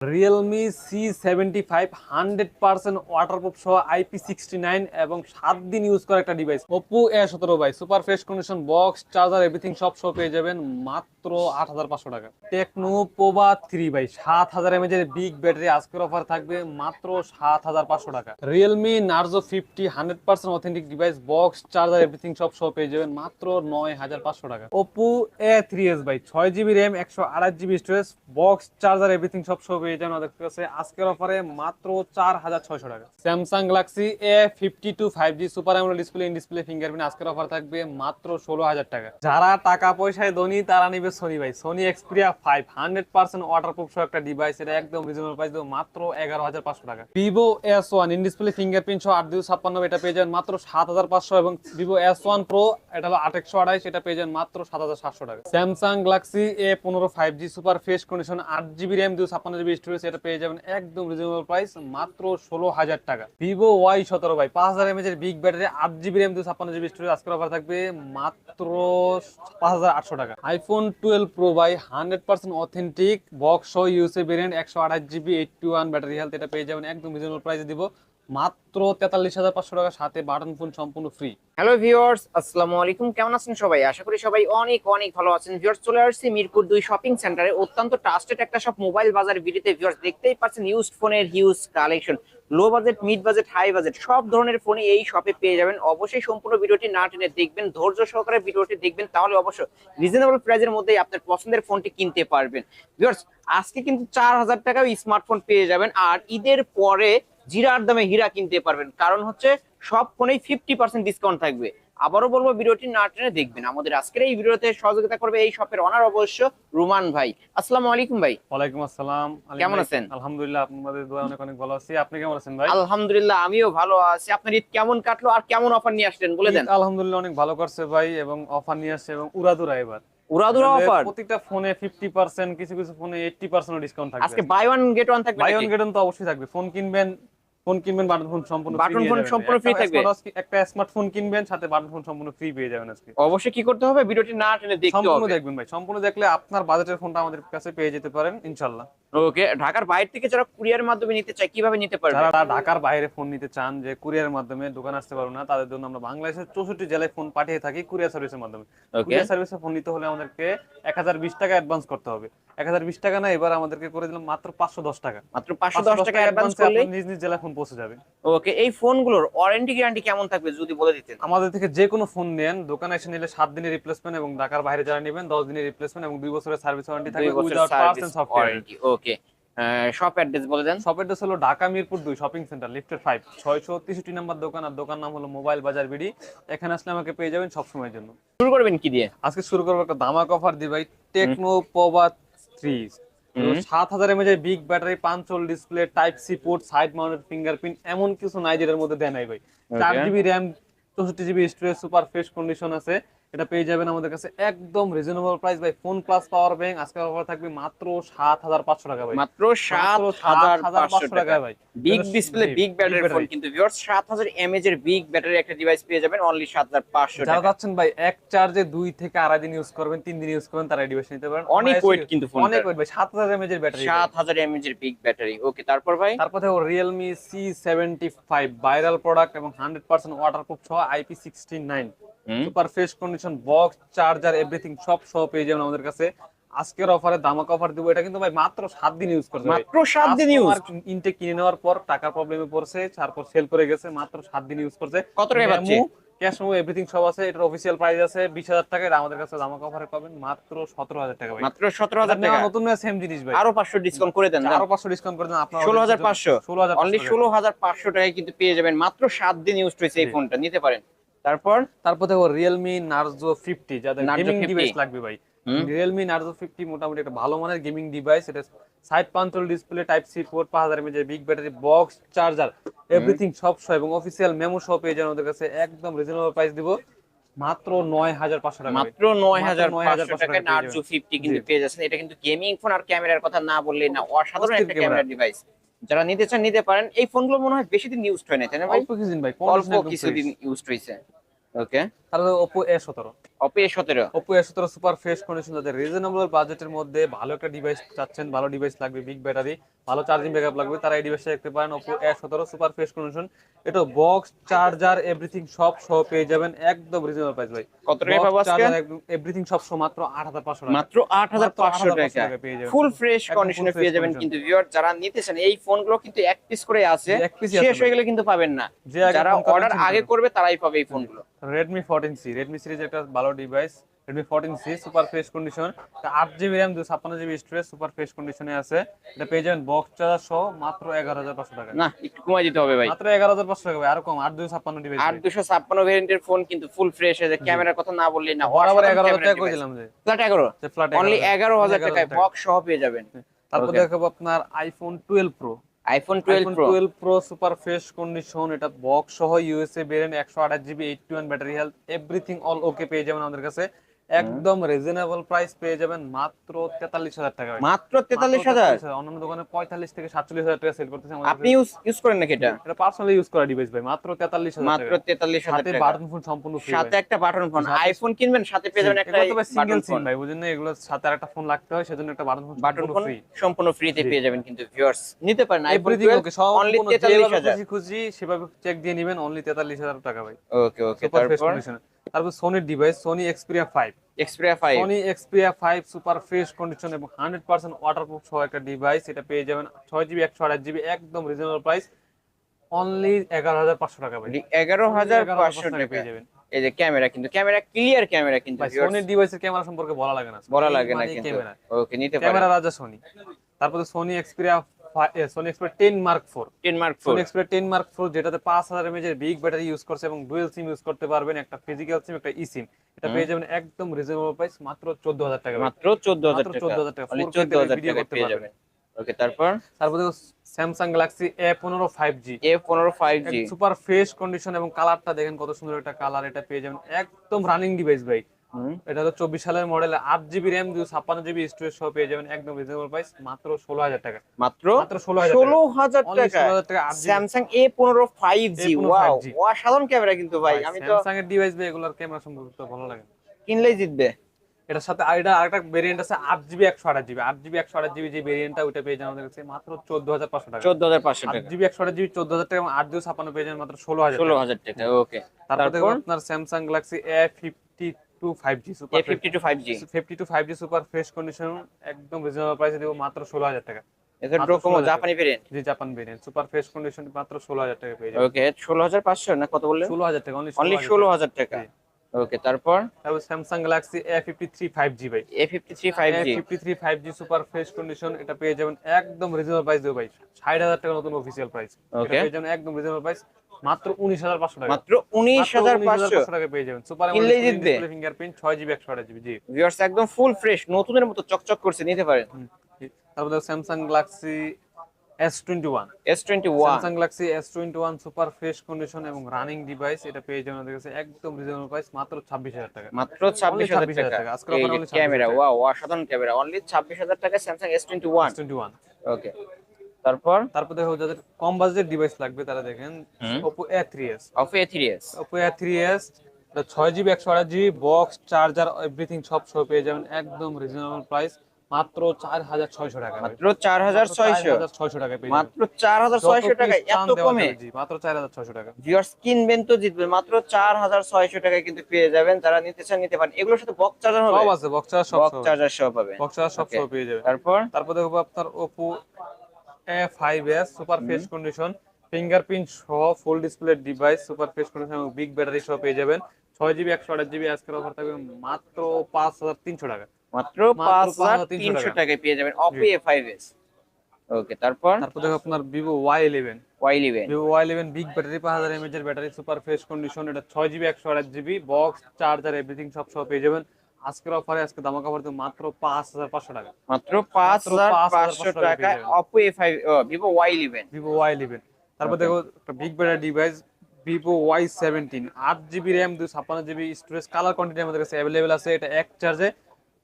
Realme C seventy five hundred percent waterproof সহ IP sixty nine এবং সাত দিন ইউজ করা একটা ডিভাইস ওপো এ সতেরো by super fresh condition box charger everything সব সহ পেয়ে যাবেন মাত্র আট হাজার পাঁচশো টাকা। টেকনো পোবা থ্রি বাই সাত হাজার এমএজ এর বিগ ব্যাটারি আজকের অফার থাকবে মাত্র সাত হাজার পাঁচশো টাকা। Realme Narzo fifty hundred percent authentic device box charger everything সব সহ পেয়ে যাবেন মাত্র নয় হাজার পাঁচশো টাকা। Oppo A three S by ছয় জিবি র্যাম একশো আড়াই GB storage box charger everything সব সহ পেয়ে যাবেন আমাদের কাছে আজকের অফারে মাত্র চার হাজার ছয়শো টাকা। Samsung Galaxy A fifty two five G super display in display fingerprint আজকের অফার থাকবে মাত্র ষোলো হাজার টাকা। যারা টাকা পয়সায় তারা নিবে ভাই। Xperia five hundred percent waterproof সহ একটা ডিভাইস এটা একদম রিজনেবল প্রাইস দেবো মাত্র এগারো হাজার পাঁচশো টাকা। Vivo S one in display fingerprint সহ আট দুশো ছাপ্পান্ন, এটা পেয়ে যাবেন মাত্র সাত হাজার পাঁচশো এবং ভিভো এস ওয়ান প্রো এটা হলো আট একশো আড়াইশ, এটা পেয়ে যাবেন মাত্র সাত হাজার সাতশো টাকা। স্যামসাং গ্যালাক্সি এ পনেরো five G super fresh condition আট জিবি র্যাম দুশো ছাপ্পান্ন জিবি স্টোরেজ এটা পেয়ে যাবেন একদম রিজনেবল প্রাইস মাত্র ষোলো হাজার টাকা। ভিভো ওয়াই সতেরো বাই পাঁচ হাজার এমএচের বিগ ব্যাটারি আট জিবি র্যাম দুশো ছাপ্পান্ন জিবি স্টোরেজ আজকের অফার থাকবে মাত্র পাঁচ হাজার আটশো টাকা। IPhone twelve pro by hundred percent authentic box ইউসে variant একশো আঠাশ GB eighty one battery health এটা পেয়ে যাবেন একদম রিজনেবল প্রাইসে দিব। মাত্র তেতাল্লিশ হাজার পাঁচশো টাকা সাথে বাটন ফোন সম্পূর্ণ ফ্রি হ্যালো ভিউয়ার্স আসসালামু আলাইকুম। কেমন আছেন সবাই? আশা করি সবাই অনেক অনেক ভালো আছেন। ভিউয়ার্স চলে আসছি মিরপুর দুই শপিং সেন্টারে অত্যন্ত ট্রাস্টেড একটা সব মোবাইল বাজার ভিডিওতে ভিউয়ার্স দেখতেই পাচ্ছেন ইউজড ফোনের huge collection low budget mid budget high budget সব ধরনের ফোনে এই শপে পেয়ে যাবেন। অবশ্যই সম্পূর্ণ ভিডিওটি না টেনে দেখবেন। ধৈর্য সহকারে ভিডিওটি দেখবেন, তাহলে অবশ্যই রিজনেবল প্রাইসের মধ্যেই আপনার পছন্দের ফোনটি কিনতে পারবেন। ভিউয়ার্স আজকে কিন্তু চার হাজার টাকাও স্মার্টফোন পেয়ে যাবেন। আর ঈদের পরে জিরার দামে হীরা কিনতে পারবেন। কারণ হচ্ছে সব ফোনেই ফিফটি পার্সেন্ট ডিসকাউন্ট থাকবে। আবারও বলব ভিডিওটি না টেনে দেখবেন। আমাদের আজকের এই ভিডিওতে সহযোগিতা করবে এই শপের অনার অবশ্য রুমান ভাই। আসসালামু আলাইকুম ভাই। ওয়ালাইকুম আসসালাম। কেমন আছেন? আলহামদুলিল্লাহ আপনাদের দোয়া অনেক অনেক ভালো আছি। আপনি কেমন আছেন ভাই? আলহামদুলিল্লাহ আমিও ভালো আছি। আপনার ঈদ কেমন কাটলো আর কেমন অফার নিয়ে আসলেন বলে দেন। আলহামদুলিল্লাহ অনেক ভালো করছে ভাই এবং অফার নিয়ে আসছে এবং উড়াদুরা এবার। উড়াদুরা অফার প্রত্যেকটা ফোনে 50% কিছু কিছু ফোনে 80% ডিসকাউন্ট থাকবে আজকে বাই ওয়ান গেট ওয়ান থাকবে বাই? অন গেট তো অবশ্যই থাকবে। ফোন কিনবেন ফোন কিনবেন বাটন ফোন সম্পূর্ণ phone যাবেন। সম্পূর্ণ free থাকবে? একটা স্মার্টফোন কিনবেন সাথে বাটন ফোন সম্পূর্ণ ফ্রি পেয়ে যাবেন আজকে। অবশ্যই কি করতে হবে? ভিডিওটি না টেনে দেখতে সম্পূর্ণ দেখবেন ভাই সম্পূর্ণ দেখলে আপনার বাজেটের ফোনটা আমাদের কাছে পেয়ে যেতে পারেন ইনশাল্লাহ ওকে ঢাকার বাইরে থেকে যারা কুরিয়ার মাধ্যমে নিতে চায় কীভাবে নিতে পারবে? যারা ঢাকার বাইরে ফোন নিতে চান যে কুরিয়ারের মাধ্যমে দোকান আসতে পারব না তাদের জন্য আমরা বাংলাদেশের চৌষট্টি জেলায় ফোন পাঠিয়ে থাকি কুরিয়ার সার্ভিসের মাধ্যমে। কুরিয়ার সার্ভিসে ফোন নিতে হলে আমাদেরকে এক হাজার বিশ টাকা অ্যাডভান্স করতে হবে। এক হাজার বিশ টাকা না এবার আমাদেরকে করে দিলাম মাত্র পাঁচশো দশ টাকা। মাত্র পাঁচশো দশ টাকা অ্যাডভান্স করলে নিজ নিজ জেলায় ফোন পৌঁছে যাবে। ওকে এই ফোনগুলোর ওয়ারেন্টি গ্যারান্টি কেমন থাকবে যদি বলে দিতেন? আমাদের থেকে যে কোনো ফোন নেন দোকানে এসে নিলে সাত দিনের রিপ্লেসমেন্ট এবং ঢাকার বাইরে যারা নেবেন দশ দিনের রিপ্লেসমেন্ট এবং দুই বছরের সার্ভিস ওয়ারেন্টি থাকবে without parts service and software warranty okay shop address বলে দেন। শপের ড্রেস হলো ঢাকা মিরপুর দুই শপিং সেন্টার লিফটের ফাইভ ছয়শো তেষট্টি নাম্বার দোকান আর দোকান নাম হলো মোবাইল বাজার বিডি এখানে আসলে আমাকে পেয়ে যাবেন সব সময়ের জন্য। শুরু করবেন কি দিয়ে? আজকে শুরু করব একটা দামাক অফার দি ভাই। টেকনো পোবা থ্রি সাত হাজার mAh big battery punch hole display type C port side mounted fingerprint এমন কিছু নাই যেটার মধ্যে দেয় নাই ভাই। চার জিবি র্যাম চৌষট্টি GB storage super fresh condition আছে। এটা পেয়ে যাবেন আমাদের কাছে একদম রিজনেবল প্রাইস ভাই ফোন প্লাস পাওয়ার ব্যাংক আজকের অফার থাকবে মাত্র সাত হাজার পাঁচশো টাকা ভাই। মাত্র সাত মাত্র হাজার 7,500 টাকা। ভাই। Big display big battery phone কিন্তু ভিউয়ার্স সাত হাজার এমএজ এর বিগ ব্যাটারি একটা ডিভাইস পেয়ে যাবেন অনলি সাত হাজার পাঁচশো যারা টাকা। যাচ্ছেন ভাই এক চার্জে দুই থেকে আড়াই দিন ইউজ করবেন তিন দিন ইউজ করবেন তারা ডিভাইস নিতে পারেন। অনেক ওয়েট কিন্তু ফোন অনেক ওয়েট ভাই সাত হাজার এমএজ এর ব্যাটারি সাত হাজার এমএজ এর বিগ ব্যাটারি ওকে তারপর ভাই? তারপরে C seventy five viral product এবং হান্ড্রেড পার্সেন্ট ওয়াটারপ্রুফ সহ IP sixty nine hmm. Super fresh condition box charger everything সব সহ পেয়ে যাবেন আমাদের কাছে। আজকের অফারে দামাক অফার দিব। এটা কিন্তু ভাই মাত্র সাত দিন ইউজ করতে মাত্র সাত দিন ইউজ ইনটেক কিনে নেওয়ার পর টাকার প্রবলেমে পড়ছে তারপর সেল করে গেছে মাত্র সাত দিন ইউজ করছে। কত টাকা পাচ্ছে? ক্যাশ মেমো এভরিথিং সব আছে। এটার অফিসিয়াল প্রাইস আছে বিশ হাজার টাকা। এটা আমাদের কাছে দামাক অফারে পাবেন মাত্র সতেরো হাজার টাকা ভাই। মাত্র সতেরো হাজার টাকা? নতুন সেম জিনিস ভাই। আরও পাঁচশো ডিসকাউন্ট করে দেন আরও পাঁচশো ডিসকাউন্ট করে দেন আপনার ষোলো হাজার পাঁচশো। ষোলো হাজার অনলি ষোলো হাজার পাঁচশো টাকায় কিন্তু পেয়ে যাবেন। মাত্র সাত দিন ইউজ হয়েছে এই ফোনটা নিতে পারেন। তারপর? তারপর দেখো রিয়েলমি নার্জো ফিফটি যাদের গেমিং ডিভাইস লাগবে ভাই। রিয়েলমি নার্জো ফিফটি মোটামুটি একটা ভালো মানের গেমিং ডিভাইস এটা side punch hole display type C port পাঁচ হাজার mAh big battery box charger everything সব সহ এবং অফিসিয়াল মেমো সহ পেয়ে যান ওদের কাছে। একদম রিজনেবল প্রাইস দিব। মাত্র নয় হাজার পাঁচশো টাকা মাত্র নয় হাজার পাঁচশো 9,500 টাকায় টাকায় নার্জো ফিফটি কিন্তু। পেয়ে যাচ্ছেন। এটা কিন্তু গেমিং ফোন আর ক্যামেরার কথা না বললে না। অসাধারণ একটা ক্যামেরা ডিভাইস যারা নিতে চান নিতে পারেন। এই ফোনগুলো মনে হয় বেশি দিন ইউজ হয় না তাই না ভাই? অল্প কিছুদিন ভাই অল্প কিছুদিন ইউজ হয়েছে ওকে তাহলে ওপো এ সতেরো। অপো এ সতেরো। ওপো এ সতেরো সুপার ফ্রেশ কন্ডিশন যাদের রিজনেবল বাজেটের মধ্যে ভালো একটা ডিভাইস চাচ্ছেন ভালো ডিভাইস লাগবে বিগ ব্যাটারি ভালো চার্জিং ব্যাকআপ লাগবে তারা এই ডিভাইসটা দেখতে পারেন ওপো এ সতেরো সুপার ফ্রেশ কন্ডিশন এটা বক্স চার্জার এভরিথিং সব সহ পেয়ে যাবেন একদম রিজনেবল প্রাইস ভাই। কত টাকায় পাবো আজকে? এভরিথিং সব সহ মাত্র আট হাজার পাঁচশো টাকা। মাত্র আট হাজার পাঁচশো মাত্র 8,500 টাকা। টাকায় পেয়ে যাবেন। ফুল ফ্রেশ কন্ডিশনে পেয়ে যাবেন কিন্তু ভিউয়ার যারা নিতেছেন এই ফোনগুলো কিন্তু এক পিস করে আছে। শেষ হয়ে গেলে কিন্তু পাবেন না। যারা অর্ডার আগে করবে তারাই পাবে এই ফোনগুলো Redmi fourteen C Redmi series একটা ভালো device Redmi fourteen C super fresh condition আট জিবি র্যাম দুশো ছাপ্পান্ন জিবি স্টোরেজ সুপার ফ্রেশ কন্ডিশনে আছে। এটা পেয়ে যাবেন বক্স চার্জার সহ মাত্র এগারো হাজার পাঁচশো টাকা না একটু কমাই দিতে হবে ভাই। মাত্র এগারো হাজার পাঁচশো টাকা ভাই, আরও কম আট দুশো ছাপ্পান্ন ডিভাইস আট দুশো ছাপ্পান্ন ভেরিয়েন্টের ফোন কিন্তু ফুল ফ্রেশ হয়েছে ক্যামেরার কথা না বললেই না বরাবর এগারো হাজার টাকা করে দিলাম যে ফ্ল্যাট এগারো। ফ্ল্যাট অনলি এগারো হাজার টাকায় বক্স সহ পেয়ে যাবেন। তারপর দেখাবো আপনার iPhone twelve pro iPhone twelve iPhone pro twelve pro super fresh condition এটা বক্স সহ ইউএসএ বেরেন একশো আঠাশ GB eight one battery health everything all okay পেয়ে যাবেন আমাদের কাছে। একদম রিজনেবল প্রাইস পেয়ে যাবেন মাত্র তেতাল্লিশ হাজার টাকা। মাত্র তেতাল্লিশ হাজার? অন্যান্য দোকানে পঁয়তাল্লিশ থেকে সাতচল্লিশ হাজার টাকা সেল করতেছে আপনি ইউজ করেন নাকি এটা? এটা পার্সোনালি ইউজ করা ডিভাইস ভাই মাত্র তেতাল্লিশ হাজার মাত্র টাকা। তেতাল্লিশ হাজার সাথে বাটন ফোন সম্পূর্ণ ফ্রি সাথে একটা বাটন ফোন আইফোন কিনবেন সাথে পেয়ে যাবেন একটা সিঙ্গেল সিম ভাই বুঝেন না? এগুলো সাথে আর একটা ফোন লাগতে হয় সেজন্য একটা button phone button phone free সম্পূর্ণ ফ্রিতে পেয়ে যাবেন কিন্তু ভিউয়ার্স নিতে পারেন আইফোন ওকে অনলি তেতাল্লিশ যেভাবে হাজার। খুশি খুশি সেভাবে চেক দিয়ে নেবেন অনলি তেতাল্লিশ হাজার টাকা ভাই। ওকে ওকে তারপর? তারপর সোনির device Sony Xperia five Xperia five Sony Xperia five super fresh condition এবং হান্ড্রেড পার্সেন্ট ওয়াটারপ্রুফ সহ একটা ডিভাইস এটা পেয়ে যাবেন ছয় জিবি একশো আঠাশ জিবি একদম রিজনেবল প্রাইস অনলি এগারো হাজার পাঁচশো টাকা এগারো হাজার পাঁচশো টাকা পেয়ে যাবেন। এই যে ক্যামেরা কিন্তু ক্যামেরা ক্লিয়ার ক্যামেরা কিন্তু সোনির ডিভাইসের ক্যামেরা সম্পর্কে বলা লাগে না। বলা লাগে না ক্যামেরা। ওকে নিতে ক্যামেরা রাজা সোনি তারপরে Sony Xperia Sony mark mark Sony four যেটাতে এর বিগ ব্যাটারি ইউজ করছে এবং ডুয়েল সিম ইউজ করতে পারবেন একটা ফিজিক্যাল সিম একটা ই সিম এটা পেয়ে যাবেন একদম রিজনেবল প্রাইস মাত্র টাকা। মাত্র চোদ্দ হাজার মাত্র টাকা। 14,000 টাকা। অনলি 4K চোদ্দ হাজার ভিডিও করতে পারবেন। ওকে তারপর? তারপরে স্যামসাং গ্যালাক্সি এ পনেরো ফাইভ জি এ পনেরো five G super fresh condition এবং কালারটা দেখেন কত সুন্দর একটা কালার এটা পেয়ে যাবেন একদম রানিং ডিভাইস ভাই। এটা হলো চব্বিশ সালের মডেল আট জিবি র্যাম দুশো ছাপ্পান্ন জিবি স্টোরেজ সহ পেয়ে যাবেন একদম রিজনেবল প্রাইস মাত্র ষোলো হাজার টাকা। মাত্র? মাত্র ষোলো হাজার ষোলো হাজার টাকা। 16,000 টাকা, 8 GB স্যামসাং এ পনেরো ফাইভ জি A15 ওয়াও 5G অসাধারণ ক্যামেরা কিন্তু ভাই। আমি তো স্যামসাং এর ডিভাইস ভাই এগুলোর ক্যামেরা সম্পর্কে তো ভালো লাগে কিনলেই জিতবে। এটার সাথে আর এটা আরেকটা ভেরিয়েন্ট আছে আট জিবি একশো আঠাশ জিবি আট জিবি একশো আঠাশ জিবি যে ভেরিয়েন্টটা ওইটা পেয়ে যাবেন আমাদের কাছে মাত্র চোদ্দ হাজার পাঁচশো টাকা। চোদ্দ হাজার পাঁচশো আট টাকা। জিবি একশো আঠাশ জিবি চোদ্দ হাজার টাকা এবং আট দুশো ছাপ্পান্ন পেয়ে যাবেন মাত্র ষোলো হাজার ষোলো হাজার টাকা ওকে তারপর আপনার Samsung Galaxy A fifty two five G super fifty two five G fifty two five G super fresh condition একদম রিজনেবল প্রাইসে দেবো মাত্র ষোলো হাজার টাকা। এদের মাত্র ড্রোকোমো 16,000 জাপানি variant G Japan variant super fresh condition মাত্র ষোলো হাজার টাকা পেয়ে যাবেন। ওকে ষোলো হাজার পাঁচশো না কত বললেন? ষোলো হাজার টাকা অনলি ষোলো হাজার ওকে তারপর? তারপর স্যামসাং গ্যালাক্সি ভাই। সুপার ফ্রেশ কন্ডিশন এটা পেয়ে যাবেন একদম রিজনেবল প্রাইস দেবো ভাই। ষাট হাজার টাকা নতুন প্রাইস এটা Okay. পেয়ে যাবেন একদম রিজনেবল প্রাইস মাত্র উনিশ হাজার পাঁচশো টাকা। মাত্র উনিশ হাজার পাঁচশো। টাকা পেয়ে যাবেন। সুপার জিতবে। ফিঙ্গারপ্রিন্ট ছয় জিবি একশো আঠাশ জিবি জি। ভিউয়ার্স একদম ফুল ফ্রেশ নতুনের মতো চকচক করছে নিতে পারেন। তারপর Samsung Galaxy S twenty one S twenty one Samsung S twenty one super fresh condition এবং রানিং ডিভাইস এটা পেয়ে যাবেন আমাদের কাছে একদম রিজনেবল প্রাইস মাত্র ছাব্বিশ হাজার টাকা। মাত্র ছাব্বিশ হাজার 26,000 টাকা। 26,000 ক্যামেরা। ওয়াও অসাধারণ ক্যামেরা অনলি ছাব্বিশ হাজার টাকা। Samsung S twenty one one okay তারপর? তারপর দেখো যাদের কম বাজেট ডিভাইস লাগবে তারা দেখেন হুম। Oppo A three S of A three S Oppo A three ছয় জিবি একশো আঠাশ জিবি বক্স চার্জার এভরিথিং সব সহ পেয়ে যাবেন একদম রিজনেবল প্রাইস মাত্র চার হাজার ছয়শো টাকা মাত্র চার হাজার ছয়শো। ছয়শো টাকা পেয়ে মাত্র চার হাজার ছয়শো টাকা এত কমে? মাত্র চার হাজার ছয়শো টাকা। ভিউয়ার্স কিনবেন তো জিতবেন মাত্র চার হাজার ছয়শো টাকায় কিন্তু পেয়ে যাবেন যারা নিতে চান নিতে পারেন। এগুলোর সাথে বক্স চার্জার হবে? সব আছে বক্স চার্জার সব বক্স চার্জার সহ পাবে বক্স চার্জার সব. সহ পেয়ে যাবেন। তারপর? তারপর দেখব আপনার Oppo A five S super fresh condition fingerprint সহ full display device super fresh condition এবং বিগ ব্যাটারি সহ পেয়ে যাবেন। ছয় জিবি একশো আঠাশ জিবি আজকের অফার থাকবে মাত্র পাঁচ হাজার তিনশো টাকা। মাত্র পাঁচ হাজার 5,300 তিনশো টাকা। টাকায় পেয়ে যাবেন Oppo A five S okay তারপর? তারপর দেখো আপনার Vivo Y eleven Y eleven Vivo Y eleven big battery পাঁচ হাজার এমএচ এর ব্যাটারি সুপার ফ্রেশ কন্ডিশন এটা ছয় জিবি একশো আঠাশ জিবি বক্স চার্জার এভরিথিং সব সহ পেয়ে যাবেন। আজকের অফারে আজকে দামা কাপড় মাত্র পাঁচ হাজার পাঁচশো টাকা। মাত্র পাঁচ হাজার 5,500 পাঁচশো টাকা। Oppo A five Vivo Y eleven Vivo Y eleven তারপর দেখো একটা big battery device Vivo Y seventeen আট জিবি র্যাম দুই ছাপ্পান্ন জিবি স্টোরেজ কালার কোয়ান্টিটি আমাদের কাছে অ্যাভেলেবেল আছে। এটা এক চার্জে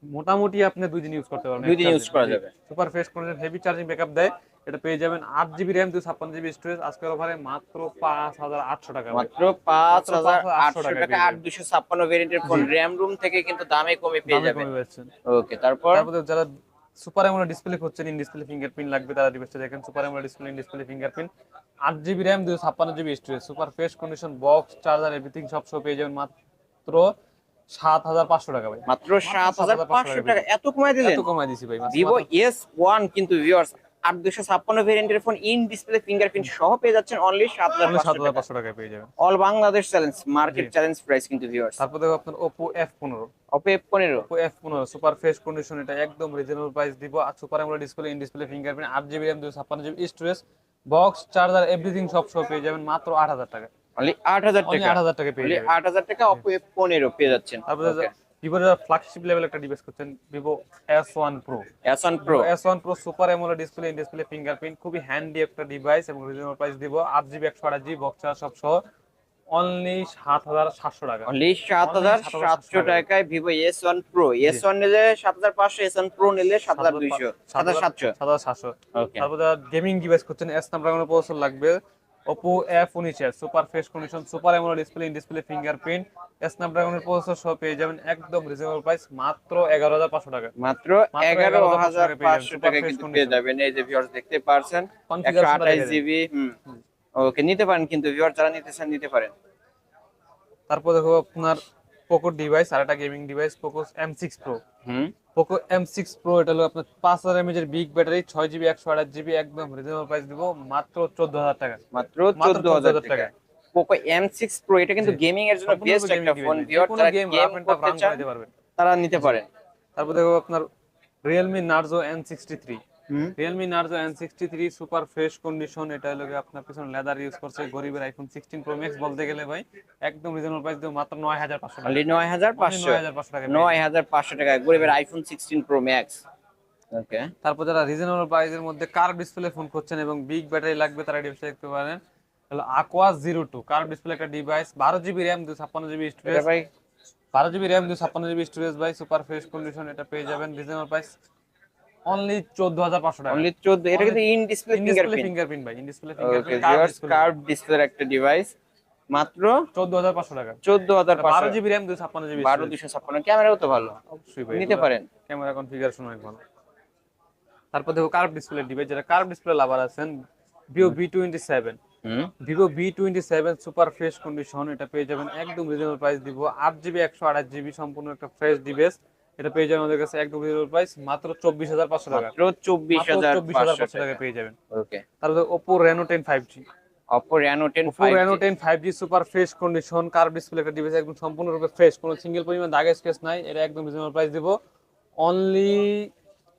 মোটামুটি আপনি দুই দিন ইউজ করতে পারবেন। দুই দিন use করা যাবে। Super fresh condition heavy charging backup দেয়। এটা পেয়ে যাবেন আট জিবি র্যাম দুই ছাপ্পান্ন জিবি স্টোরেজ আজকের অফারে মাত্র পাঁচ হাজার আটশো টাকা মাত্র পাঁচ হাজার আটশো টাকা আট দুশো ছাপ্পান্ন ভেরিয়েন্টের ফোন র্যাম রুম থেকে কিন্তু দামে কমে পেয়ে যাবেন। ওকে তারপর? যারা সুপার অ্যামোলেড ডিসপ্লে করছেন ইন ডিসপ্লে ফিঙ্গারপ্রিন্ট লাগবে তারা ডিভাইসটা দেখেন super AMOLED display in display fingerprint আট জিবি র্যাম দুশো ছাপ্পান্ন GB storage super fresh condition box charger everything সব সব পেয়ে যাবেন মাত্র সাত হাজার পাঁচশো টাকা ভাই। মাত্র সাত হাজার পাঁচশো টাকা এত কমায় দিলেন? এত কমাই দিছি ভাই ভিভো এস ওয়ান কিন্তু ভিউয়ার্স আট দুশো ছাপ্পান্ন ভেরিয়েন্টের ফোন ইন ডিসপ্লে ফিঙ্গারপ্রিন্ট সহ পেয়ে যাচ্ছেন অনলি সাত হাজার সাত হাজার পাঁচশো টাকায় পেয়ে যাবেন। All Bangladesh challenge market challenge price কিন্তু ভিউয়ার্স তারপর দেখো আপনার ওপো এফ পনেরো। অপে পনেরো। ওপো এফ পনেরো সুপার ফ্রেশ কন্ডিশন এটা একদম রিজনেবল প্রাইস দিব। আর super AMOLED display in display fingerprint আট জিবি র্যাম দুশো ছাপ্পান্ন GB storage box charger everything সব সব পেয়ে যাবেন মাত্র আট হাজার টাকা অনলি আট হাজার টাকা। আট হাজার টাকা পেয়ে আট হাজার টাকা অপো এফ পনেরো পেয়ে যাচ্ছেন। তারপরে ভিভোর ফ্ল্যাগশিপ লেভেল একটা ডিভাইস করছেন Vivo S one pro S one pro S one pro super AMOLED display in display fingerprint খুবই হ্যান্ডি একটা ডিভাইস এবং রিজনেবল প্রাইস দিব। আট জিবি একশো আট জিবি বক্স চার্জ সব সহ। অনলি সাত হাজার সাতশো টাকা। অনলি সাত হাজার সাতশো 7,700 টাকায় Vivo S one pro S one নিলে সাত হাজার পাঁচশো এস ওয়ান প্রো নিলে সাত হাজার দুইশো সাত হাজার সাতশো। সাত হাজার সাতশো। তারপর গেমিং ডিভাইস করছেন এস স্ন্যাপড্রাগনের প্রসেসর লাগবে। ওপো এফ উনিশ এর super fresh condition super AMOLED display in display fingerprint স্ন্যাপড্রাগনের processor সহ পেয়ে যাবেন একদম রিজনেবল প্রাইস মাত্র এগারো হাজার পাঁচশো টাকা। মাত্র এগারো 11,500 হাজার পাঁচশো টাকা। পেয়ে যাবেন। এই যে ভিউয়ার্স দেখতে পারছেন একশো জিবি ওকে নিতে পারেন কিন্তু ভিউয়ার যারা নিতে চান নিতে পারেন। তারপর দেখো আপনার পোকো ডিভাইস আর একটা gaming device Poco M six pro hmm. Poco M six pro এটা হলো আপনার পাঁচ হাজার এম এর বিগ ব্যাটারি ছয় জিবি একশো আঠাশ জিবি একদম রিজনেবল প্রাইস দিব মাত্র চোদ্দ হাজার টাকা। মাত্র চোদ্দ হাজার টাকা। পোকো এম সিক্স প্রো এটা কিন্তু গেমিং এর জন্য বেস্ট একটা ফোন ভিউয়ার গেম করতে চান পারবেন। তারা নিতে পারেন তারপর দেখো আপনার Realme Narzo N sixty three Realme Narzo N sixty three super fresh condition এটা হলো আপনার পিছনে লেদার ইউজ করছে গরিবের আইফোন সিক্সটিন প্রো ম্যাক্স বলতে গেলে ভাই একদম রিজনেবল প্রাইস দেবো মাত্র নয় হাজার পাঁচশো টাকা। নয় হাজার পাঁচশো? নয় হাজার পাঁচশো টাকা পেয়ে নয় হাজার পাঁচশো টাকা গরিবের iPhone sixteen pro max okay তারপর যারা রিজনেবল প্রাইসের মধ্যে কার ডিসপ্লে ফোন করছেন এবং বিগ ব্যাটারি লাগবে তারা ডিভাইস দেখতে পারেন। হলো Aquos zero two curve display একটা ডিভাইস বারো জিবি র্যাম দুই ছাপ্পান্ন জিবি স্টোরেজ ভাই বারো জিবি র্যাম দুই ছাপ্পান্ন জিবি স্টোরেজ ভাই সুপার ফ্রেশ কন্ডিশন এটা পেয়ে যাবেন রিজনেবল প্রাইস অনলি চোদ্দ হাজার পাঁচশো টাকা। অনলি চোদ্দ এটা কিন্তু ইন ডিসপ্লে ফিঙ্গারপ্রিন্ট ফিঙ্গারপ্রিন্ট ভাই ইন ডিসপ্লে ফিঙ্গারপ্রিন্ট কার্ভ ডিসপ্লের একটা ডিভাইস মাত্র টাকা। জিবি র্যাম দুই ছাপ্পান্ন জিবি বারো দুশো ছাপ্পান্ন। ক্যামেরাও তো ভালো। অবশ্যই ভাই নিতে পারেন। ক্যামেরা কনফিগারেশন অনেক ভালো। তারপর দেখো কার্ভ ডিসপ্লে ডিভাইস যারা কার্ভ ডিসপ্লে লাভার আছেন ভিভো সুপার ফ্রেশ কন্ডিশন এটা পেয়ে যাবেন একদম রিজনেবল প্রাইস দিব। আট জিবি একশো আঠাশ জিবি সম্পূর্ণ একটা ফ্রেশ ডিভাইস এটা পেয়ে যাবেন আমাদের কাছে একদম রিজনেবল প্রাইস মাত্র চব্বিশ হাজার পাঁচশো টাকা। মাত্র চব্বিশ হাজার চব্বিশ হাজার পাঁচশো পাঁচশো টাকা। পেয়ে যাবেন। ওকে। তারপরে Oppo Reno ten five G Oppo Reno ten Oppo Reno ten five G super fresh condition curve display একটা ডিভাইস একদম সম্পূর্ণরূপে ফ্রেশ কোনো সিঙ্গেল পরিমাণ দাগ স্কেচ নাই এটা একদম রিজনেবল প্রাইস দিব। অনলি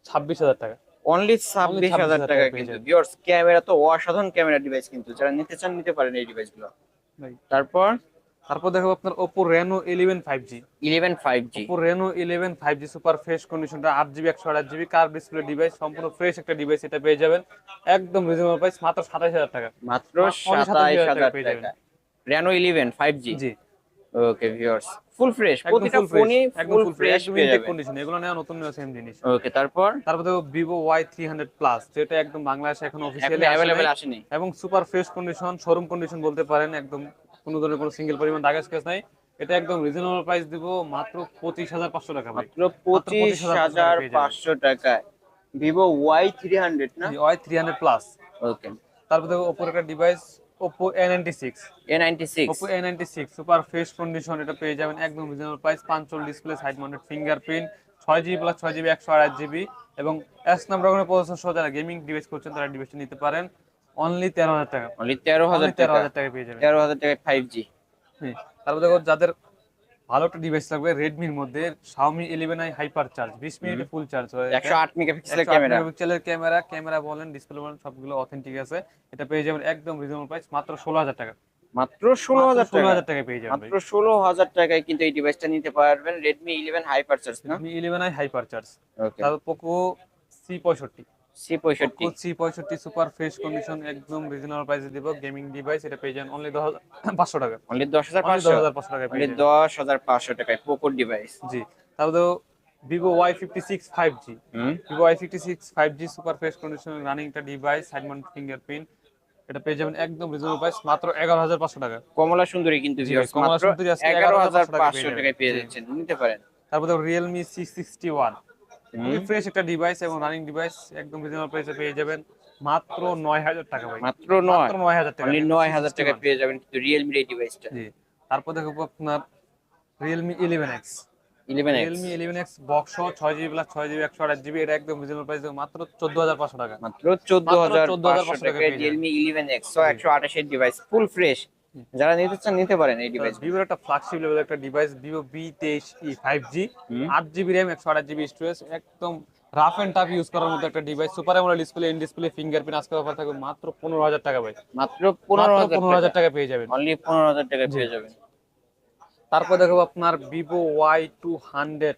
ছাব্বিশ হাজার টাকা। অনলি ছাব্বিশ হাজার 26,000 টাকা কিন্তু যাবেন। ভিউয়ার্স ক্যামেরা তো অসাধারণ ক্যামেরা ডিভাইস কিন্তু যারা নিতে চান নিতে পারেন এই ডিভাইসগুলো ভাই। তারপর? তারপর দেখো আপনার five G eleven five G Oppo Reno eleven five G super fresh কন্ডিশনটা আট জিবি একশো আট জিবি কার ডিসপ্লে ডিভাইস সম্পূর্ণ ফ্রেশ একটা ডিভাইস এটা পেয়ে যাবেন। একদম রিজনেবল প্রাইস মাত্র সাতাশ হাজার টাকা। মাত্র সাতাইশ 27,000 হাজার টাকা। Reno eleven five G. G okay viewers full fresh প্রতিটা ফ্রেশ ফোনই একদম ফুল ফ্রেশ পেয়ে যাবেন। কন্ডিশন এগুলো নেওয়া নতুন নেওয়া সেম জিনিস। ওকে তারপর? তারপর দেখো থ্রি হান্ড্রেড প্লাস যেটা একদম বাংলাদেশে এখন অফিসিয়ালি অ্যাভেলেবেল আসেনি এবং super fresh condition showroom condition বলতে পারেন একদম কোনো ধরনের কোনো সিঙ্গেল পরিমাণ দাগ স্কেচ নাই। এটা একদম রিজনেবল প্রাইস দিব মাত্র পঁচিশ হাজার পাঁচশো টাকা মাত্র পঁচিশ 25,500 হাজার পাঁচশো টাকায় ভিভো ওয়াই থ্রি হান্ড্রেড না? Y three hundred plus okay তারপর দেখো ওপোর একটা device Oppo A ninety six A ninety six Oppo A ninety six super fresh condition এটা পেয়ে যাবেন একদম রিজনেবল প্রাইস পাঁচশো ডিসপ্লে সাইড মাউন্টেড ফিঙ্গারপ্রিন্ট ছয় জিবি প্লাস ছয় জিবি একশো আড়াই জিবি এবং এস নাম্বার প্রসেসর সহ যারা গেমিং ডিভাইস করছেন তারা ডিভাইসটা নিতে পারেন। অনলি তেরো হাজার টাকা। অনলি তেরো হাজার তেরো হাজার টাকা পেয়ে যাবেন। তেরো হাজার টাকায় ফাইভ জি। তারপর দেখো যাদের ভালো একটা ডিভাইস লাগবে রেডমির মধ্যে ইলেভেন আই হাইপার চার্জ বিশ মিনিটে ফুল চার্জ হয়। একশো আট মেগাপিক্সেলের ক্যামেরা মেগাপিক্সেলের ক্যামেরা ক্যামেরা বলেন ডিসপ্লে বলেন সবগুলো অথেন্টিক আছে। এটা পেয়ে যাবেন একদম রিজনেবল প্রাইস মাত্র ষোলো হাজার টাকা। মাত্র ষোলো হাজার ষোলো টাকা। হাজার টাকা পেয়ে যাবেন মাত্র ষোলো হাজার টাকায় কিন্তু এই ডিভাইসটা নিতে পারবেন রেডমি ইলেভেন হাইপার চার্জ না? Redmi eleven I hyper charge okay তারপর সি পঁয়ষট্টি। সি পঁয়ষট্টি। সি পঁয়ষট্টি সুপার ফ্রেশ কন্ডিশন একদম রিজনেবল প্রাইসে দিব গেমিং ডিভাইস এটা পেয়ে যাবেন অনলি দশ হাজার পাঁচশো। টাকা অনলি অনলি টাকায় device G. Vivo Y fifty six five G Vivo Y fifty six five G super fresh condition running একটা ডিভাইস সাইড মাউন্ট ফিঙ্গারপ্রিন্ট এটা পেয়ে যাবেন একদম রিজনেবল প্রাইস মাত্র এগারো হাজার পাঁচশো টাকা। কমলা সুন্দরী কিন্তু জি, কমলা সুন্দরী এগারো হাজার পাঁচশো টাকায় পেয়ে যাচ্ছেন। নিতে পারেন তারপরে রিয়েলমি সিক্স সিক্সটি ওয়ান খুবই ফ্রেশ একটা ডিভাইস এবং রানিং ডিভাইস একদম রিজনেবল প্রাইসে পেয়ে যাবেন। মাত্র নয় হাজার টাকা ভাই। মাত্র নয়। মাত্র নয় হাজার টাকা। অনলি নয় হাজার টাকায় পেয়ে যাবেন কিন্তু রিয়েলমি এই ডিভাইসটা জি। তারপর দেখব আপনার Realme eleven X eleven Realme eleven X box ছয় জিবি প্লাস ছয় জিবি একশো আট জিবি এটা একদম রিজনেবল প্রাইস মাত্র চোদ্দ হাজার পাঁচশো টাকা। মাত্র চোদ্দ হাজার 14,500 পাঁচশো টাকায় টাকায় পেয়ে রিয়েলমি একশো আঠাশের ডিভাইস ফুল ফ্রেশ যারা নিতে চান নিতে পারেন এই ডিভাইস ভিভোর একটা ফ্ল্যাগশিপ লেভেল একটা ডিভাইস ভিভো বি তেইশ ই ফাইভ জি। আট জিবি র্যাম একশো আট জিবি স্টোরেজ একদম রাফ এন্ড টাফ ইউজ করার মতো একটা device super AMOLED display in display fingerprint আজকে অফার থাকবে মাত্র পনেরো হাজার টাকা ভাই। মাত্র পনেরো হাজার টাকা। পেয়ে যাবেন। অনলি পনেরো হাজার টাকায় পেয়ে যাবেন। তারপর দেখো আপনার Vivo Y two hundred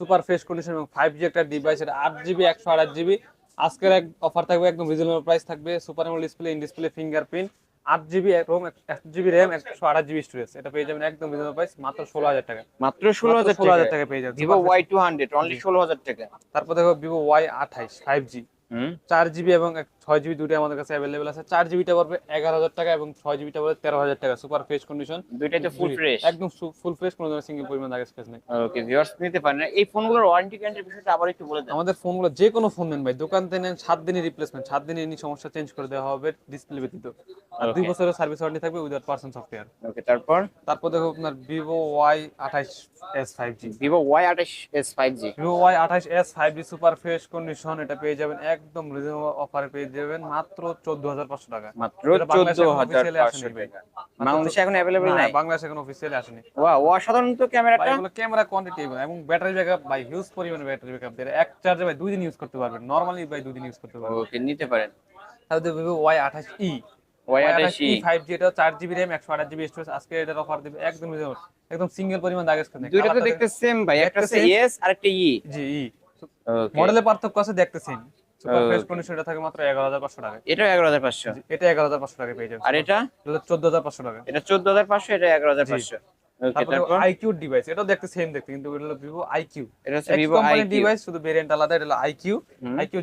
super fresh condition এবং ফাইভ জি একটা ডিভাইস এটা আট জিবি একশো আট জিবি আজকের এক অফার থাকবে একদম রিজনেবল প্রাইস থাকবে। Super amoled display in display fingerprint আট জিবি রোম এক জিবি র্যাম একশো আট জিবি স্টোরেজ এটা পেয়ে যাবেন একদম রিজনেবল প্রাইস মাত্র ষোলো হাজার টাকা। মাত্র ষোলো হাজার ষোলো হাজার টাকা পেয়ে যাবেন। Vivo Y two hundred only ষোলো হাজার টাকা। তারপর দেখো ভিভো ওয়াই আঠাইশ ফাইভ জি চার জিবি এবং ছয় জিবি দুটো আমাদের কাছে অ্যাভেলেবেল আছে। চার জিবিটা পড়বে এগারো হাজার টাকা এবং ছয় জিবিটা পড়বে তেরো হাজার টাকা। সুপার ফ্রেশ কন্ডিশন দুইটাই তো ফুল ফ্রেশ একদম ফুল ফ্রেশ কোনো ধরনের সিঙ্গেল পরিমাণ আগে স্পেস নেই। ওকে ভিউয়ার্স নিতে পারেন এই ফোনগুলোর ওয়ারেন্টি গ্যারান্টির বিষয়টা আবার একটু বলে দেন। আমাদের ফোনগুলো যে কোনো ফোন নেন ভাই। দোকান থেকে নেন সাত দিনের রিপ্লেসমেন্ট সাত দিনে এনি সমস্যা চেঞ্জ করে দেওয়া হবে ডিসপ্লে ব্যতীত। আর দুই বছরের সার্ভিস ওয়ারেন্টি থাকবে উইদাউট পার্সন সফটওয়্যার ওকে তারপর? তারপর দেখো আপনার ভিভো ওয়াই আঠাশ S five G Vivo Y আঠাশ S five G Vivo Y আঠাশ S five G super fresh condition এটা পেয়ে যাবেন একদম রিজনেবল অফারে পেয়ে যাবেন মাত্র চোদ্দ হাজার পাঁচশো টাকা। মাত্র এটা বাংলাদেশে চোদ্দ এখনও হাজার officially পাঁচশো আসেনি ভাই। টাকা বাংলাদেশে এখন না, নাই। বাংলাদেশে এখন অফিসিয়ালি আসেনি। ওয়া অসাধারণত ভাই ক্যামেরাটা এগুলো ক্যামেরা কোয়ান্টিটি এবং ব্যাটারি ব্যাকআপ ভাই হিউজ পরিমাণে ব্যাটারি ব্যাকআপ দেয় এক চার্জে ভাই দুই দিন ইউজ করতে পারবেন। নরমালি ভাই দুই দিন ইউজ করতে পারবেন। ওকে নিতে পারেন। তাহলে ভিভো আঠাশ জিবি স্টোরেজ আজকে এটার অফার দিবে একদম একদম সিঙ্গেল পরিমাণ দাগ দুইটা তো দেখতে সেম ভাই। একটা একটা আছে same। এস আর একটা ই জি মডেলের পার্থক্য আছে দেখতেছেন সুপার ফ্রেশ. কন্ডিশন এটা থাকে মাত্র টাকা এটা এটা পেয়ে যাবেন। আর এটা? এটা এটা ডিভাইস দেখতে সেম দেখতে কিন্তু এটা হলো ভিভো আইকিউ এটা হচ্ছে এক্স ভিভো ডিভাইস শুধু ভেরিয়েন্ট আলাদা এটা হলো iQOO hmm. IQOO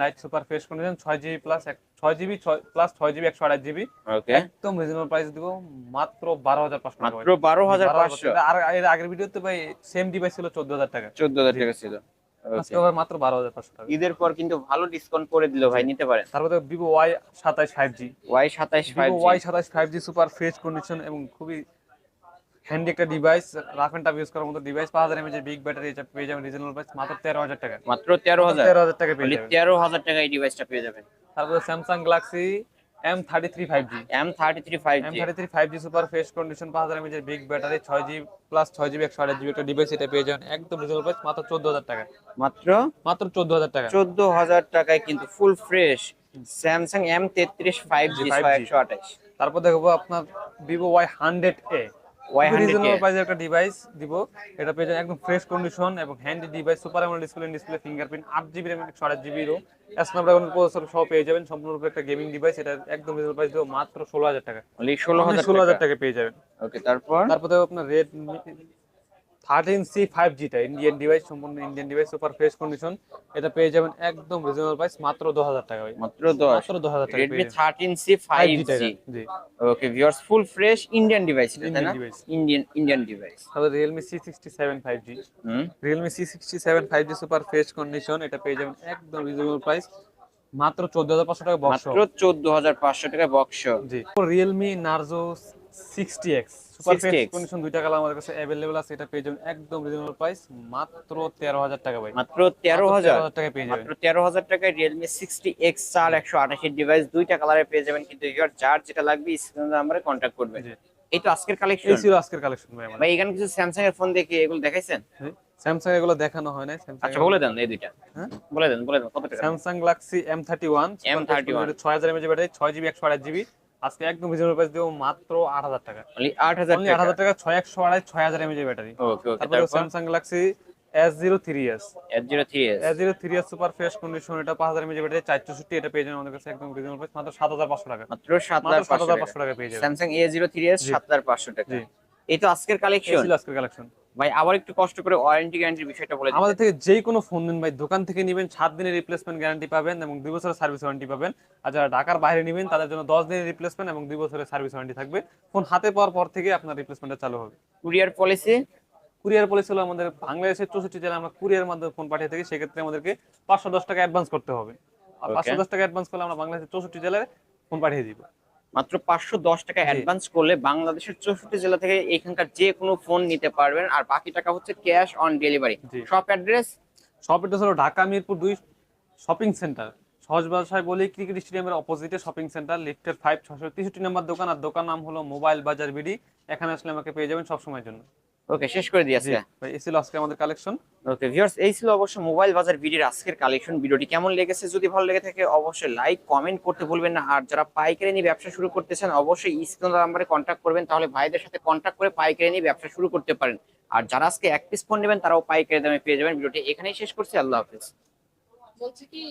lite super fresh condition ছয় জিবি প্লাস ওকে একদম রিজনেবল প্রাইস দিব মাত্র বারো হাজার পাঁচশো টাকা মাত্র বারো হাজার পাঁচশো। আর এর আগের ভিডিওতে ভাই সেম ডিভাইস ছিল চোদ্দ হাজার টাকা চোদ্দ হাজার টাকা ছিল। আজকে মাত্র বারো হাজার পাঁচশো টাকা। ঈদের পর কিন্তু ভালো ডিসকাউন্ট করে দিল ভাই নিতে পারেন। তারপরে five G super fresh condition এবং খুবই হ্যান্ডি একটা device rough and tough use করার মতো ডিভাইস পাঁচ হাজার এমএজের বিগ ব্যাটারি এটা পেয়ে যাবেন রিজনেবল প্রাইস মাত্র তেরো হাজার টাকা। মাত্র তেরো হাজার। তেরো হাজার টাকা পেয়ে যাবেন। তেরো হাজার টাকা এই ডিভাইসটা পেয়ে যাবেন। তারপরে Samsung Galaxy M thirty three five G M thirty three five M thirty three five G super fresh condition পাঁচ হাজার এমএজের বিগ ব্যাটারি ছয় জি প্লাস ছয় জিবি একশো আঠাশ জিবি একটা ডিভাইস এটা পেয়ে যাবেন। একদম রিজনেবল প্রাইস মাত্র চোদ্দ হাজার টাকা। মাত্র? মাত্র চোদ্দ হাজার টাকা। চোদ্দ হাজার টাকায় কিন্তু ফুল ফ্রেশ স্যামসাং এম তেত্রিশ ফাইভ জি 5G একশো আঠাশ। তারপর দেখব আপনার Vivo Y hundred A reasonable প্রাইসের একটা ডিভাইস দিব এটা পেয়ে একদম ফ্রেশ কন্ডিশন এবং handy device super amoled display display fingerprint আট জিবি র্যাম একশো আট জিবি রোম স্ন্যাপড্রাগন প্রসেসর সব পেয়ে যাবেন সম্পূর্ণরূপে একটা গেমিং ডিভাইস এটা একদম রিজনেবল প্রাইস দিব মাত্র ষোলো হাজার টাকা। ষোলো হাজার ষোলো হাজার টাকা। পেয়ে যাবেন। ওকে তারপর? তারপর দেখো আপনার রেডমি থার্টিন সি ফাইভ জিটা ইন্ডিয়ান ডিভাইস সম্পূর্ণ Indian device super fresh condition এটা পেয়ে যাবেন একদম রিজনেবল প্রাইস মাত্র দশ হাজার টাকা মাত্র মাত্র দশ হাজার টাকা Redmi thirteen C five G. Okay viewers full fresh Indian device Indian Indian device তারপর Realme C sixty seven five G Realme C sixty seven five G super fresh condition এটা পেয়ে যাবেন একদম রিজনেবল প্রাইস মাত্র চোদ্দ হাজার পাঁচশো টাকা বক্স মাত্র চোদ্দ হাজার পাঁচশো টাকা box G. Realme Narzo sixty X super fresh 60X condition দুইটা কালার আমাদের কাছে অ্যাভেলেবল আছে এটা পেয়ে যাবেন একদম রিজনেবল প্রাইস মাত্র টাকা ভাই। মাত্র তেরো হাজার। টাকা পেয়ে যাবেন। মাত্র তেরো হাজার টাকায় রিয়েলমি সিক্সটি এক্স চার একশো আঠাশি ডিভাইস দুইটা কালারে পেয়ে যাবেন কিন্তু ইয়ার যার যেটা লাগবে স্ক্রিন নাম্বারে কন্ট্যাক্ট করবেন। জি। এই তো আজকের এই কালেকশন ছিল আজকের কালেকশন ভাই আমাদের। ভাই এখানে কিছু এর ফোন দেখে এগুলো দেখাইছেন? স্যামসাং এগুলো দেখানো হয় না আচ্ছা বলে দেন এই দুইটা। হ্যাঁ? বলে দেন বলে দেন কত টাকা? Samsung Galaxy M thirty one M31 ছয় হাজার ব্যাটারি ছয় জিবি একশো আঠাশ জিবি আজকে একদম রিজনেবল প্রাইস দেবো মাত্র আট হাজার টাকা। অনলি আট হাজার অনলি আট টাকা হাজার টাকা ছয় একশো আড়াই ছয় হাজার এমএজি ব্যাটারি ওকে ওকে তারপর Samsung Galaxy S zero three S S zero three S S zero three S super fresh condition এটা পাঁচ হাজার এমএজি ব্যাটারি চার চৌষট্টি এটা পেয়ে যাবেন আমাদের কাছে একদম রিজনেবল প্রাইস মাত্র সাত হাজার পাঁচশো টাকা। মাত্র সাত মাত্র সাত হাজার হাজার পাঁচশো পাঁচশো টাকা পেয়ে যাবেন। সাত হাজার পাঁচশো টাকা। এই তো আজকের কালেকশন আজকের কালেকশন ভাই আবার একটু কষ্ট করে ওয়ারেন্টি গ্যারান্টির বিষয়টা বলে আমাদের থেকে যে কোনো ফোন নিন ভাই দোকান থেকে নেবেন সাত দিনের রিপ্লেসমেন্ট গ্যারান্টি পাবেন এবং দুই বছরের সার্ভিস ওয়ারেন্টি পাবেন। আর যারা ঢাকার বাইরে নেবেন তাদের জন্য দশ দিনের রিপ্লেসমেন্ট এবং দুই বছরের সার্ভিস ওয়ারেন্টি থাকবে। ফোন হাতে পাওয়ার পর থেকে আপনার রিপ্লেসমেন্টটা চালু হবে। কুরিয়ার পলিসি কুরিয়ার পলিসি হলো আমাদের বাংলাদেশের চৌষট্টি জেলায় আমরা কুরিয়ার মাধ্যমে ফোন পাঠিয়ে থাকি সেক্ষেত্রে আমাদেরকে পাঁচশো দশ টাকা অ্যাডভান্স করতে হবে। আর পাঁচশো দশ টাকা অ্যাডভান্স করলে আমরা বাংলাদেশের চৌষট্টি জেলায় ফোন পাঠিয়ে দিব। মাত্র পাঁচশো দশ টাকা অ্যাডভান্স করলে বাংলাদেশের চৌষট্টি জেলা থেকে এখানকার যে কোনো ফোন নিতে পারবেন। আর বাকি টাকা হচ্ছে ক্যাশ অন ডেলিভারি সব শপ অ্যাড্রেস শপ এটা হলো ঢাকা মিরপুর দুই শপিং সেন্টার সহজ ভাষায় বলি ক্রিকেট স্টেডিয়ামের অপোজিটে শপিং সেন্টার লিফটের ফাইভ ছশো তেষট্টি নম্বর দোকান। আর দোকান নাম হলো মোবাইল বাজার বিডি এখানে আসলে আমাকে পেয়ে যাবেন সবসময়ের জন্য। ওকে শেষ করে দিয়েছে ভাই এসিল আজকে আমাদের কালেকশন ওকে ভিউয়ার্স এই ছিল অবশ্য মোবাইল বাজার ভিডিওর আজকের কালেকশন ভিডিওটি কেমন লেগেছে যদি ভালো লেগে থাকে অবশ্যই লাইক কমেন্ট করতে ভুলবেন না। আর যারা পাইকারি নিয়ে ব্যবসা শুরু করতেছেন অবশ্যই স্ক্রিন নাম্বারে কন্ট্যাক্ট করবেন তাহলে ভাইদের সাথে কন্ট্যাক্ট করে পাইকারি নিয়ে ব্যবসা শুরু করতে পারেন। আর যারা আজকে এক পিস ফোন নেবেন তারাও পাইকারি দামে পেয়ে যাবেন। ভিডিওটি এখানেই শেষ করছি আল্লাহ হাফেজ। বলছে কি